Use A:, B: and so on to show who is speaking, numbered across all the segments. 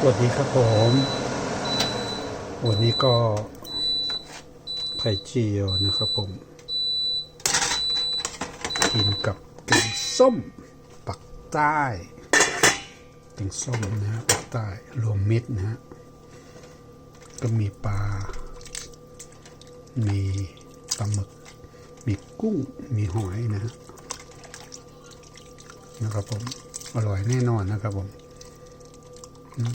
A: สวัสดีครับผม วันนี้ก็ไข่เจียวนะครับผม กินกับแกงส้มปักใต้แกงส้มนะฮะปักใต้รวมมิตรนะฮะ ก็มีปลา มีปลาหมึก มีกุ้ง มีหอยนะฮะนะครับผม อร่อยแน่นอนนะครับผม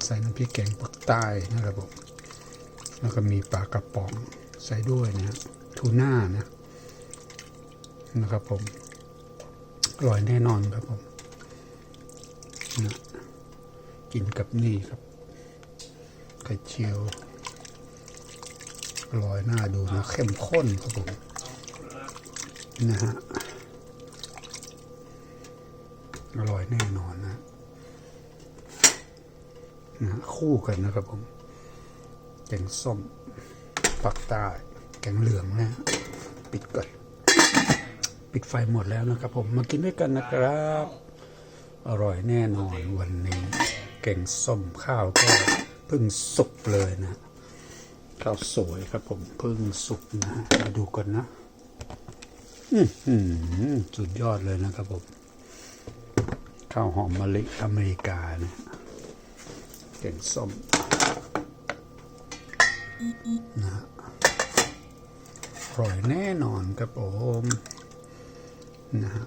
A: ใส่น้ำพริกแกงปักใต้นะครับผมแล้วก็มีปลากระป๋องใส่ด้วยนะทูน่านะนะครับผมอร่อยแน่นอนครับผมนะกินกับนี่ครับ ไข่เจียวอร่อยน่าดูนะเข้มข้นครับผมนะฮะอร่อยแน่นอนนะ คู่กันนะครับผม แกงส้มปักใต้แกงเหลืองนะ ปิดก่อน ปิดไฟหมดแล้วนะครับ ผมมากินด้วยกันนะครับ อร่อยแน่นอนวันนี้ แกงส้มข้าวก็เพิ่งสุกเลยนะข้าวสวยครับผมเพิ่งสุกนะมาดูกันนะสุดยอดเลยนะครับผม ข้าวหอมมะลิอเมริกานะ แกงส้มนะอร่อยแน่นอนครับผมนะฮะ